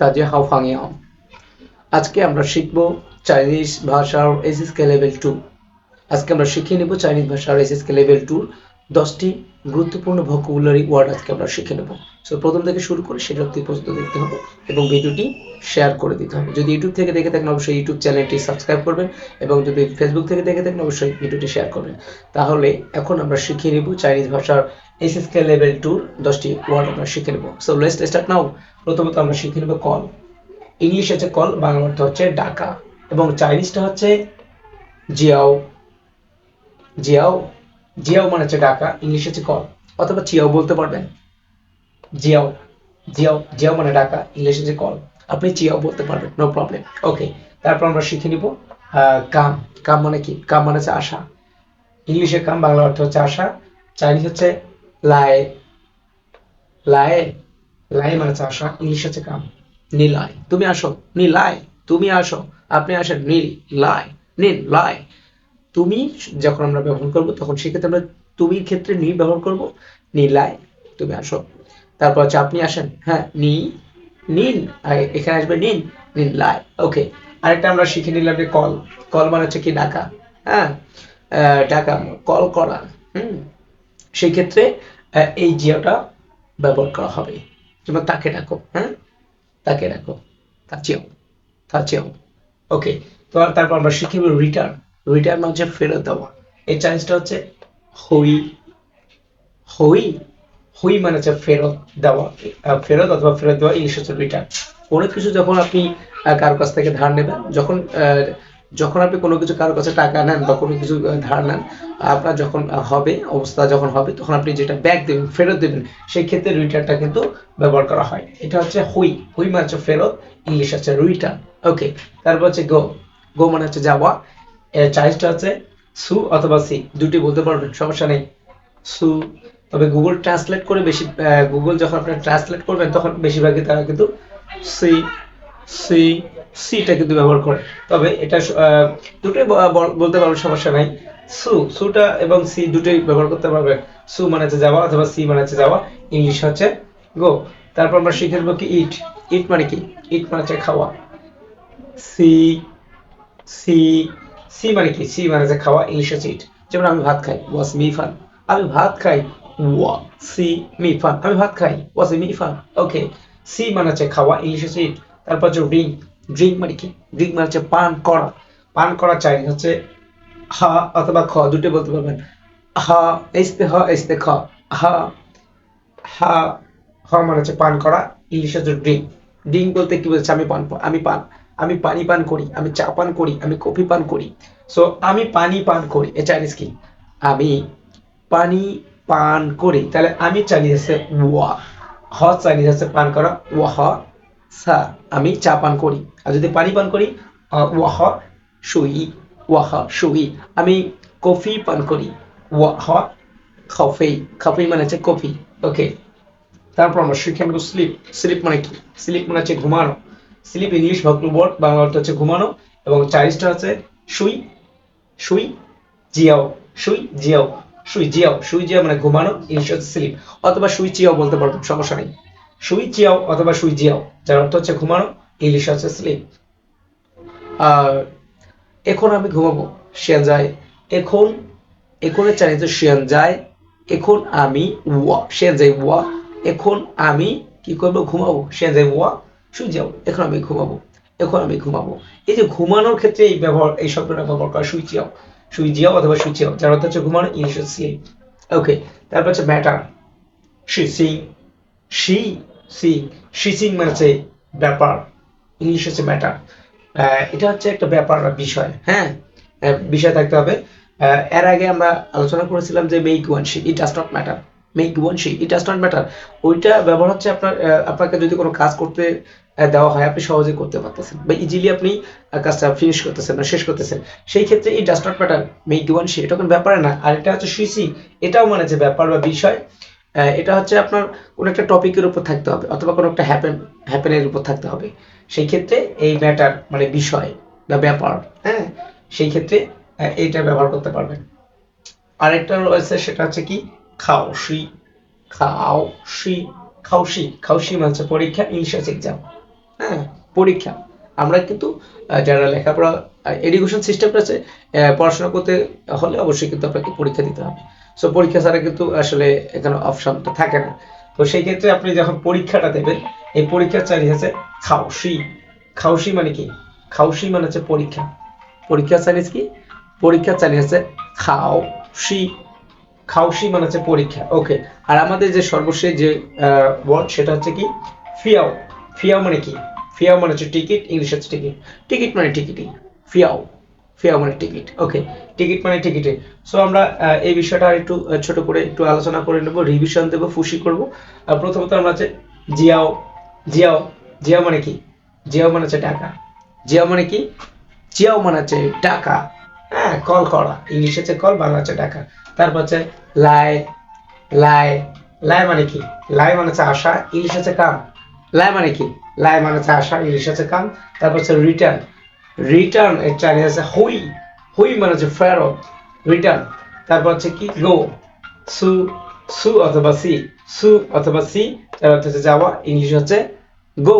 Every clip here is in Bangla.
তাজে হাও ফাংয়াও আজকে আমরা শিখব চাইনিজ ভাষার এসএসকে লেভেল টু। আজকে আমরা শিখে নেব চাইনিজ ভাষার এসএসকে লেভেল টুর দশটি গুরুত্বপূর্ণ ভকুলারি ওয়ার্ড আজকে আমরা শিখে নেব। সো প্রথম থেকে শুরু করে সেটা অব্দি পর্যন্ত দেখতে হবে এবং ভিডিওটি শেয়ার করে দিতে হবে। যদি ইউটিউব থেকে দেখে থাকেন, অবশ্যই ইউটিউব চ্যানেলটি সাবস্ক্রাইব করবেন এবং যদি ফেসবুক থেকে দেখে থাকেন, অবশ্যই ভিডিওটি শেয়ার করবেন। তাহলে এখন আমরা শিখে নেব চাইনিজ ভাষার এসএসকে লেভেল টুর দশটি ওয়ার্ড আমরা শিখে নেব। সো লেস্ট স্টার্ট নাও প্রথমত আমরা শিখে নেব কল ইংলিশ হচ্ছে কল বাংলা অর্থ হচ্ছে ডাকা। এবং চাইনিজটা হচ্ছে জিয়াও। জিয়াও। জিয়াও মানে হচ্ছে ডাকা। ইংলিশ হচ্ছে কল অথবা চিয়াও বলতে পারবেন। জিয়াও জিয়াও জিয়াও মানে ডাকা, ইংলিশ হচ্ছে কল আপনি চিয়াও বলতে পারবেন নো প্রবলেম ওকে তারপর আমরা শিখে নিব কাম কাম মানে কি? কাম মানে হচ্ছে আশা। ইংলিশে কাম, বাংলা অর্থ হচ্ছে আশা, চাইনিজ হচ্ছে লাই লাই লাই মানে হচ্ছে আশা, ইংলিশ হচ্ছে কাম, নীলাই। তুমি আসো, নীলাই, তুমি আসো, আপনি আসেন, নীল লায় নীল লায় তুমি যখন আমরা ব্যবহার করব, তখন সেক্ষেত্রে আমরা তুমির ক্ষেত্রে নি ব্যবহার করব, নীলাই, তুমি আসো। তারপর হচ্ছে আপনি আসেন। হ্যাঁ নি, নিন এখানে আসবে নিন নিন, লাই, ওকে। আরেকটা আমরা শিখে নিলাম যে কল। কল মানে হচ্ছে কি ডাকা। হ্যাঁ ডাকা, কল করা, হুম। সেই ক্ষেত্রে এই জিওটা ব্যবহার করা হবে। যেমন তাকে ডাকো হ্যাঁ? তাকে ডাকো। তাচেও তাচেও ওকে, তো আর তারপর আমরা শিখে রিটার্ন রিটার্ন হচ্ছে ফেরত দেওয়া। এই চাইনিজটা হচ্ছে হই হই হই মানে হচ্ছে ফেরত দেওয়া ফেরত অথবা ফেরত দেওয়া ইংলিশ হচ্ছে রিটার্ন কোনো কিছু যখন আপনি কারও কাছ থেকে ধার নেবেন, যখন যখন আপনি কোনো কিছু কারোর কাছে টাকা নেন বা কোনো কিছু ধার নেন, আপনার যখন হবে, অবস্থা যখন হবে, তখন আপনি যেটা ব্যাক দেবেন, ফেরত দেবেন, সেই ক্ষেত্রে রিটার্নটা কিন্তু ব্যবহার করা হয়। এটা হচ্ছে হুই। হুই মানে হচ্ছে ফেরত, ইংলিশ হচ্ছে রিটার্ন ওকে তারপর হচ্ছে গো গো মানে হচ্ছে যাওয়া। এর চাইজটা হচ্ছে সু অথবা সি। দুটি বলতে পারবেন, সমস্যা নেই। সু তবে গুগল ট্রান্সলেট করে বেশি গুগল যখন আপনি ট্রান্সলেট করবেন, তখন বেশিরভাগই তারা কিন্তু সি সি সিটা কিন্তু ব্যবহার করে। তবে এটা দুটোই বলতে পারবেন, সমস্যা নাই। সু সুটা এবং সি দুটোই ব্যবহার করতে পারবেন। সু মানে হচ্ছে যাওয়া অথবা সি মানে হচ্ছে যাওয়া ইংলিশ হচ্ছে গো তারপর আমরা শিখে নেব কি ইট ইট মানে কি? ইট মানে হচ্ছে খাওয়া। সি সি সি মানে কি? সি মানে হচ্ছে খাওয়া ইংলিশ হচ্ছে ইট যেমন আমি ভাত খাই ওয়াস মি ফান আমি ভাত খাই ওয়া সি মি আমি ভাত খাই ওয়াস মিফান ওকে সি মানে হচ্ছে খাওয়া ইংলিশ হচ্ছে ইট তারপর হচ্ছে ড্রিঙ্ক ড্রিঙ্ক মানে কি ড্রিঙ্ক মানে হচ্ছে পান করা পান করা চাই হচ্ছে হা অথবা খ দুটো বলতে পারবেন হা এসতে হ এসতে খ হা হা হ মানে হচ্ছে পান করা ইংলিশ হচ্ছে ড্রিঙ্ক ড্রিঙ্ক বলতে কি বলছে আমি পান আমি পান আমি পানি পান করি আমি চা পান করি আমি কফি পান করি সো আমি পানি পান করি এ চাইনিজ কি আমি পানি পান করি। তাহলে আমি চাইনিজ আছে ওয়া। হ চাইনিজ আছে পান করা ওয়া হ সা আমি চা পান করি। আর যদি পানি পান করি আহ, ওয়া হ সুই ওয়া হ সুই আমি কফি পান করি ওয়া হ কফি কফি মানে হচ্ছে কফি ওকে। তারপর আমরা শিখে স্লিপ। স্লিপ মানে কি? স্লিপ মানে হচ্ছে ঘুমানো। স্লিপ ইংলিশ ওয়ার্ড বাংলা অর্থ হচ্ছে ঘুমানো। এবং চাইনিজটা হচ্ছে শুই শুই জিয়াও। শুই জিয়াও। শুই জিয়াও শুই জিয়াও মানে ঘুমানো, ইংলিশ হচ্ছে স্লিপ অথবা শুই চিয়াও বলতে পারবেন সমস্যা নেই। শুই চিয়াও অথবা শুই জিয়াও যার অর্থ হচ্ছে ঘুমানো, ইংলিশ হচ্ছে স্লিপ আর এখন আমি ঘুমাবো শিয়ান যায় এখন, এখনের চাইনিজ শিয়ান যায় এখন আমি ওয়া শিয়ান যাই ওয়া, এখন আমি কি করব, ঘুমাবো শিয়ান যাই ওয়া শুই যাও এখন আমি ঘুমাবো, এখন আমি ঘুমাবো। এই যে ঘুমানোর ক্ষেত্রে এই ব্যবহার, এই শব্দটা ব্যবহার করা সুই চিয়াও সুই জিয়াও অথবা সুই চিয়াও যার অর্থ হচ্ছে ঘুমানো ইংলিশ হচ্ছে ওকে তারপর হচ্ছে ম্যাটার শি সিং শি সিং শি সিং মানে হচ্ছে ব্যাপার। ইংলিশ হচ্ছে ম্যাটার এটা হচ্ছে একটা ব্যাপার বিষয় হ্যাঁ? বিষয় থাকতে হবে। এর আগে আমরা আলোচনা করেছিলাম যে মেক ওয়ান শি ইট ডাজ নট ম্যাটার মেক ওয়ান শি ইট ডাজ নট ম্যাটার ওইটা ব্যবহার হচ্ছে আপনার আপনাকে যদি কোনো কাজ করতে দেওয়া হয়, আপনি সহজে করতে পারতেছেন। বা ইজিলি আপনি কাজটা ফিনিশ করতেছেন বা শেষ করতেছেন। সেই ক্ষেত্রে ইট ডাজ নট ম্যাটার মেক ওয়ান শি এটা কোনো ব্যাপারে না। আর এটা হচ্ছে সুইসি, এটাও মানে যে ব্যাপার বা বিষয় এটা হচ্ছে আপনার কোনো একটা টপিকের উপর থাকতে হবে, অথবা কোনো একটা হ্যাপেন হ্যাপেনের উপর থাকতে হবে। সেই ক্ষেত্রে এই ম্যাটার মানে বিষয় বা ব্যাপার হ্যাঁ সেই ক্ষেত্রে এইটা ব্যবহার করতে পারবেন। আরেকটা রয়েছে, সেটা হচ্ছে কি? খাও শ্রী খাও শ্রী খাউশি খাউশি মানে হচ্ছে পরীক্ষা ইংলিশ এক্সাম হ্যাঁ পরীক্ষা। আমরা কিন্তু যারা লেখাপড়া এডুকেশন সিস্টেমটা আছে পড়াশোনা করতে হলে অবশ্যই কিন্তু আপনাকে পরীক্ষা দিতে হবে। সো পরীক্ষা ছাড়া কিন্তু আসলে এখানে অপশনটা থাকে না। তো সেই ক্ষেত্রে আপনি যখন পরীক্ষাটা দেবেন, এই পরীক্ষার চাইনিজ আছে খাওসি খাওসি মানে কি? খাওসি মানে হচ্ছে পরীক্ষা। পরীক্ষা চাইনিজ কি? পরীক্ষা আছে খাও সি খাওসি মানে হচ্ছে পরীক্ষা। ওকে আর আমাদের যে সর্বশেষ যে ওয়ার্ড সেটা হচ্ছে কি? ফিয়াও ফিয়াও মানে কি? ফিয়াও মানে হচ্ছে টিকিট, ইংলিশ হচ্ছে টিকিট। টিকিট মানে টিকিটই। ফিয়াও। ফিয়াও মানে টিকিট। ওকে টিকিট মানে টিকিটে। সো আমরা এই বিষয়টা একটু ছোট করে একটু আলোচনা করে নেব রিভিশন দেবো, ফুসি করব। প্রথমত আমরা হচ্ছে জিয়াও। জিয়াও জিয়াও মানে কি? জিয়াও মানে হচ্ছে টাকা জিয়াও মানে কি? জিয়াও মানে হচ্ছে টাকা হ্যাঁ কল করা। ইংলিশ হচ্ছে কল, বাংলা হচ্ছে টাকা তারপর হচ্ছে লাই লাই। লাই মানে কি? লাই মানে হচ্ছে আশা। ইংলিশ হচ্ছে কাম লাই মানে কি? লাই মানে হচ্ছে আশা, ইংলিশ হচ্ছে কাম, তারপর হচ্ছে রিটার্ন রিটার্ন এর চাইনিজ আছে হুই। হুই মানে হচ্ছে ফেরত রিটার্ন তারপর হচ্ছে কি? গো। সু সু অথবা সি। সু অথবা সি, তার অর্থ হচ্ছে যাওয়া, ইংলিশ হচ্ছে গো।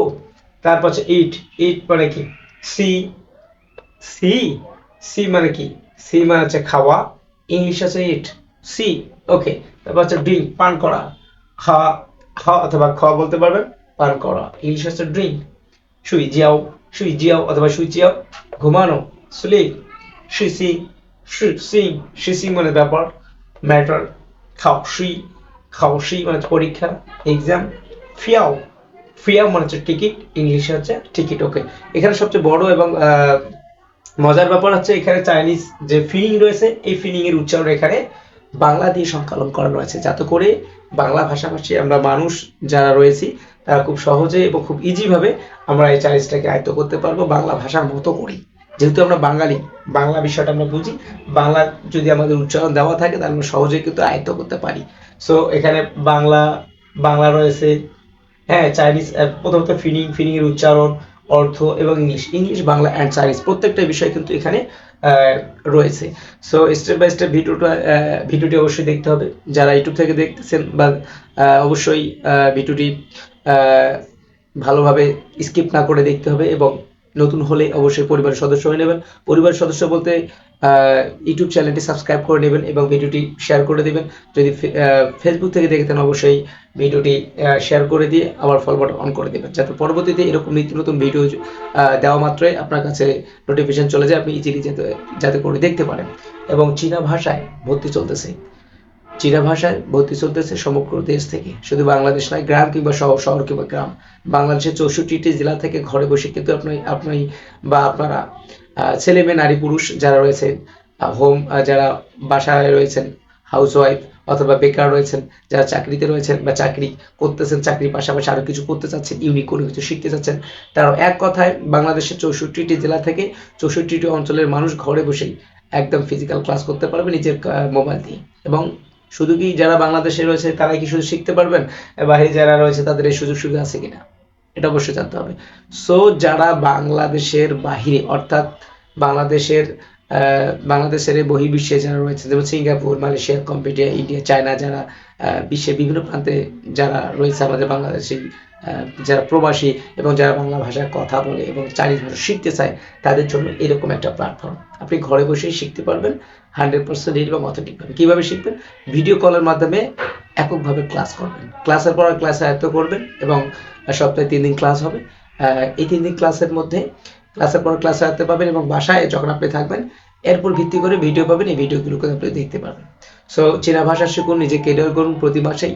তারপর হচ্ছে ইট ইট মানে কি? C C. সি মানে কি? সি মানে হচ্ছে খাওয়া, ইংলিশ আছে ইট সি ওকে তারপর হচ্ছে ড্রিঙ্ক পান করা। হা হা অথবা খ বলতে পারবেন। পান করা। ইংলিশ হচ্ছে ড্রিঙ্ক শুই জিয়াও শুই জিয়াও অথবা শুই জিয়াও, ঘুমানো স্লিপ শুই সি শুই সিং শুই সিং মানে ব্যাপার ম্যাটার খাও শুই খাও শুই মানে পরীক্ষা এক্সাম ফিয়াও ফিয়াও মানে হচ্ছে টিকিট ইংলিশে হচ্ছে টিকিট ওকে এখানে সবচেয়ে বড় এবং মজার ব্যাপার হচ্ছে এখানে চাইনিজ যে ফিলিং রয়েছে, এই ফিলিং এর উচ্চারণ এখানে বাংলা দিয়ে সংকলন করা রয়েছে। যাতে করে বাংলা ভাষাভাষী আমরা মানুষ যারা রয়েছি খুব সহজে এবং খুব ইজিভাবে আমরা এই চাইনিজটাকে আয়ত্ত করতে পারব, বাংলা ভাষার মতো করেই। যেহেতু আমরা বাঙালি, বাংলা বিষয়টা আমরা বুঝি, বাংলা যদি আমাদের উচ্চারণ দেওয়া থাকে তাহলে আমরা সহজেই কিন্তু আয়ত্ত করতে পারি। সো এখানে বাংলা বাংলা রয়েছে হ্যাঁ চাইনিজ প্রথমত ফিলিং এর উচ্চারণ, অর্থ এবং English. English, Bangla and Chinese প্রত্যেকটা বিষয় কিন্তু এখানে রয়েছে। সো স্টেপ বাই স্টেপ ভিডিওটা ভিডিওটি অবশ্যই দেখতে হবে। যারা ইউটিউব থেকে দেখতেছেন বা অবশ্যই ভিডিওটি ভালোভাবে স্কিপ না করে দেখতে হবে এবং নতুন হলে অবশ্যই পরিবারের সদস্য হয়ে নেবেন। পরিবারের সদস্য বলতে ইউটিউব চ্যানেলটি সাবস্ক্রাইব করে নেবেন এবং ভিডিওটি শেয়ার করে দেবেন। যদি ফেসবুক থেকে দেখতেন অবশ্যই ভিডিওটি শেয়ার করে দিয়ে আবার ফলো অন করে দেবেন। যাতে পরবর্তীতে এরকম নিত্য নতুন ভিডিও দেওয়া মাত্রই আপনার কাছে নোটিফিকেশন চলে যায়। আপনি ইজিলি যাতে যাতে করে দেখতে পারেন। এবং চীনা ভাষায় ভর্তি চলতেছে। চীনা ভাষায় ভর্তি চলতেছে সমগ্র দেশ থেকে। শুধু বাংলাদেশ নয়, গ্রাম কিংবা শহর শহর কিংবা গ্রাম। বাংলাদেশের চৌষট্টিটি জেলা থেকে ঘরে বসে কিন্তু আপনি আপনি বা আপনারা ছেলে মেয়ে নারী, পুরুষ যারা রয়েছেন হোম যারা বাসায় রয়েছেন হাউস ওয়াইফ অথবা বেকার রয়েছেন, যারা চাকরিতে রয়েছেন বা চাকরি করতেছেন, চাকরির পাশাপাশি আরও কিছু করতে চাচ্ছেন ইউনিক কোনো কিছু শিখতে চাচ্ছেন তারা এক কথায় বাংলাদেশের চৌষট্টিটি জেলা থেকে চৌষট্টিটি অঞ্চলের মানুষ ঘরে বসেই একদম ফিজিক্যাল ক্লাস করতে পারবে নিজের মোবাইল দিয়ে। এবং শুধু কি যারা বাংলাদেশে রয়েছে তারাই কি শুধু শিখতে পারবেন? বাইরে যারা রয়েছে তাদের এই সুযোগ সুবিধা আছে কিনা? এটা অবশ্যই জানতে হবে। সো যারা বাংলাদেশের বাহিরে, অর্থাৎ বাংলাদেশের বাংলাদেশের বহির্বিশ্বে যারা রয়েছে, যেমন Singapore, Malaysia computer India, China যারা বিশ্বের বিভিন্ন প্রান্তে যারা রয়েছে, আমাদের বাংলাদেশি যারা প্রবাসী এবং যারা বাংলা ভাষায় কথা বলে এবং চাইনিজ ভাষা শিখতে চায়, তাদের জন্য এরকম একটা প্ল্যাটফর্ম আপনি ঘরে বসেই শিখতে পারবেন। হান্ড্রেড পার্সেন্ট এবং অথেন্টিকভাবে কীভাবে শিখবেন? ভিডিও কলের মাধ্যমে এককভাবে ক্লাস করবেন। ক্লাসের পর ক্লাস আয়ত্ত করবেন এবং সপ্তাহে তিন দিন ক্লাস হবে। এই তিন দিন ক্লাসের মধ্যে ক্লাসের পর ক্লাস আয়ত্তে পাবেন এবং বাসায় যখন আপনি থাকবেন, এরপর ভিত্তি করে ভিডিও পাবেন। এই ভিডিওগুলোকে আপনি দেখতে পারবেন। সো চীনা ভাষা শিখুন, নিজে ক্যারিয়ার করুন। প্রতি মাসেই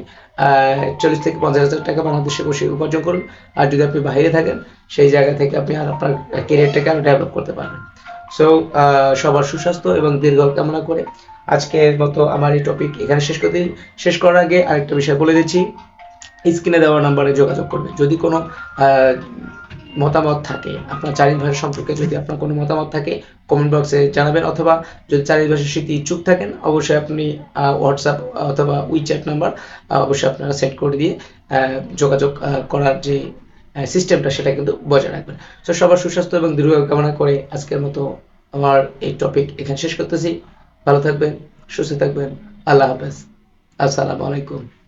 চল্লিশ থেকে পঞ্চাশ হাজার টাকা বাংলাদেশে বসে উপার্জন করুন। আর যদি আপনি বাইরে থাকেন, সেই জায়গা থেকে আপনি আর আপনার কেরিয়ারটাকে আরও ডেভেলপ করতে পারবেন। সো সবার সুস্বাস্থ্য এবং দীর্ঘ কামনা করে আজকের মতো আমার এই টপিক এখানে শেষ করতে শেষ করার আগে আরেকটা বিষয় বলে দিচ্ছি। স্ক্রিনে দেওয়া নাম্বারে যোগাযোগ করবেন। যদি কোনো মতামত থাকে, আপনার চারিত ভাষা সম্পর্কে যদি আপনার কোনো মতামত থাকে কমেন্ট বক্সে জানাবেন অথবা যদি চারিত ভাষা শিখতে ইচ্ছুক থাকেন, অবশ্যই আপনি হোয়াটসঅ্যাপ অথবা উইচ্যাট নাম্বার অবশ্যই আপনারা সেট করে দিয়ে যোগাযোগ করার যে সিস্টেমটা সেটা কিন্তু বজায় রাখবেন। সো সবার সুস্বাস্থ্য এবং দীর্ঘ কামনা করে আজকের মতো আমার এই টপিক এখানে শেষ করতেছি। ভালো থাকবেন, সুস্থ থাকবেন। আল্লাহ হাফেজ। আসসালামু আলাইকুম।